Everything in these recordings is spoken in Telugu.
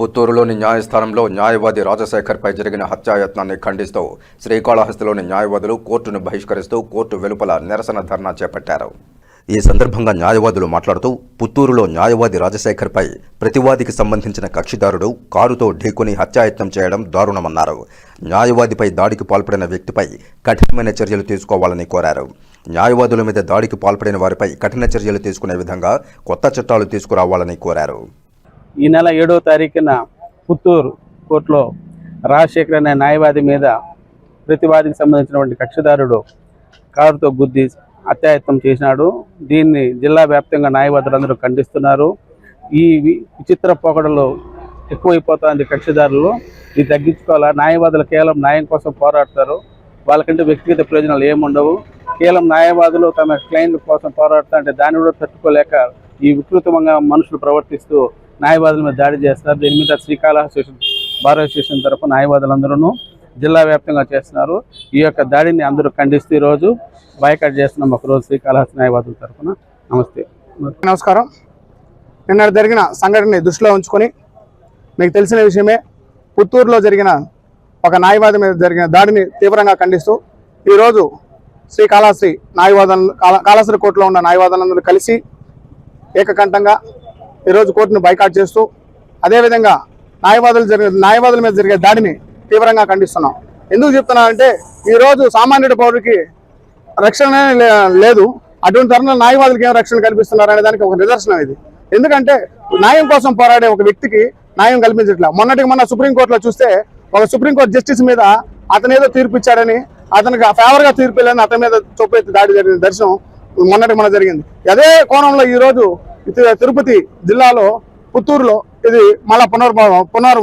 పుత్తూరులోని న్యాయస్థానంలో న్యాయవాది రాజశేఖర్పై జరిగిన హత్యాయత్నాన్ని ఖండిస్తూ శ్రీకాళహస్తిలోని న్యాయవాదులు కోర్టును బహిష్కరిస్తూ కోర్టు వెలుపల నిరసన ధర్నా చేపట్టారు. ఈ సందర్భంగా న్యాయవాదులు మాట్లాడుతూ పుత్తూరులో న్యాయవాది రాజశేఖర్పై ప్రతివాదికి సంబంధించిన కక్షిదారుడు కారుతో ఢీకొని హత్యాయత్నం చేయడం దారుణమన్నారు. న్యాయవాదిపై దాడికి పాల్పడిన వ్యక్తిపై కఠినమైన చర్యలు తీసుకోవాలని కోరారు. న్యాయవాదుల మీద దాడికి పాల్పడిన వారిపై కఠిన చర్యలు తీసుకునే విధంగా కొత్త చట్టాలు తీసుకురావాలని కోరారు. ఈ నెల ఏడో తారీఖున పుత్తూరు కోర్టులో రాజశేఖర్ అనే న్యాయవాది మీద ప్రతివాదికి సంబంధించినటువంటి కక్షిదారుడు కారుతో గుద్ది అత్యాయత్నం చేసినాడు. దీన్ని జిల్లా వ్యాప్తంగా న్యాయవాదులందరూ ఖండిస్తున్నారు. ఈ వి- విచిత్ర పోకడలు ఎక్కువైపోతుంది కక్షిదారులు. ఇది తగ్గించుకోవాలా? న్యాయవాదులు కేవలం న్యాయం కోసం పోరాడతారు. వాళ్ళకంటే వ్యక్తిగత ప్రయోజనాలు ఏముండవు. కేవలం న్యాయవాదులు తమ క్లయింట్ల కోసం పోరాడుతా అంటే దాన్ని కూడా తట్టుకోలేక ఈ వికృతంగా మనుషులు ప్రవర్తిస్తూ న్యాయవాదుల మీద దాడి చేస్తారు. దీని మీద శ్రీకాళహస్తి భారత స్టేషన్ తరపు న్యాయవాదులందరూ జిల్లా వ్యాప్తంగా చేస్తున్నారు. ఈ యొక్క దాడిని అందరూ ఖండిస్తూ ఈరోజు బాయ్కాట్ చేస్తున్నాం ఒకరోజు శ్రీకాళహస్తి న్యాయవాదుల తరఫున నమస్తే. నమస్కారం. నిన్న జరిగిన సంఘటనని దృష్టిలో ఉంచుకొని మీకు తెలిసిన విషయమే పుత్తూరులో జరిగిన ఒక న్యాయవాది మీద జరిగిన దాడిని తీవ్రంగా ఖండిస్తూ ఈరోజు శ్రీకాళహస్తి న్యాయవాదం కాళ- కాళహస్తి కోర్టులో ఉన్న న్యాయవాదులందరూ కలిసి ఏకకంఠంగా ఈరోజు కోర్టును బైకాట్ చేస్తూ అదేవిధంగా న్యాయవాదులు జరిగే న్యాయవాదుల మీద జరిగే దాడిని తీవ్రంగా ఖండిస్తున్నాం. ఎందుకు చెప్తున్నానంటే ఈరోజు సామాన్యుడి పౌరుడికి రక్షణ లేదు. అటువంటి తరుణంలో న్యాయవాదులకు ఏం రక్షణ కల్పిస్తున్నారు అనే దానికి ఒక నిదర్శనం ఇది. ఎందుకంటే న్యాయం కోసం పోరాడే ఒక వ్యక్తికి న్యాయం కల్పించట్లే. మొన్నటికి మొన్న సుప్రీంకోర్టులో చూస్తే ఒక సుప్రీంకోర్టు జస్టిస్ మీద అతను ఏదో తీర్పు ఇచ్చాడని అతనికి ఫేవర్గా తీర్పు లేదని అతని మీద చొప్పెత్తి దాడి జరిగిన దర్శనం మొన్నటి మొన్న జరిగింది. అదే కోణంలో ఈ రోజు తిరుపతి జిల్లాలో పుత్తూరులో ఇది మళ్ళా పునర్భావం పునర్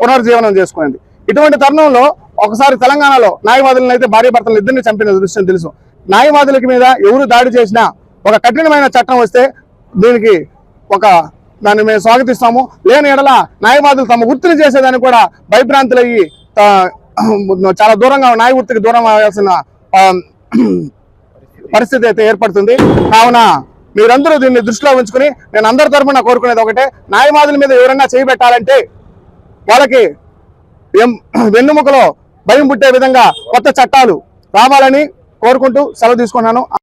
పునర్జీవనం చేసుకునేది ఇటువంటి తరుణంలో ఒకసారి తెలంగాణలో న్యాయవాదులను అయితే భార్య భర్తలు ఇద్దరిని చంపిన దృశ్యం తెలుసు. న్యాయవాదులకి మీద ఎవరు దాడి చేసినా ఒక కఠినమైన చట్టం వస్తే దీనికి ఒక దాన్ని మేము స్వాగతిస్తాము. లేని ఎడల న్యాయవాదులు తమ వృత్తిని చేసేదాన్ని కూడా భయభ్రాంతులయ్యి చాలా దూరంగా న్యాయ వృత్తికి దూరం అవ్వాల్సిన పరిస్థితి అయితే ఏర్పడుతుంది. కావున మీరందరూ దీన్ని దృష్టిలో ఉంచుకుని నేను అందరి తరఫున కోరుకునేది ఒకటే న్యాయవాదుల మీద ఎవరైనా చేయబెట్టాలంటే వాళ్ళకి వెన్నుముకలో భయం పుట్టే విధంగా కొత్త చట్టాలు రావాలని కోరుకుంటూ సెలవు తీసుకున్నాను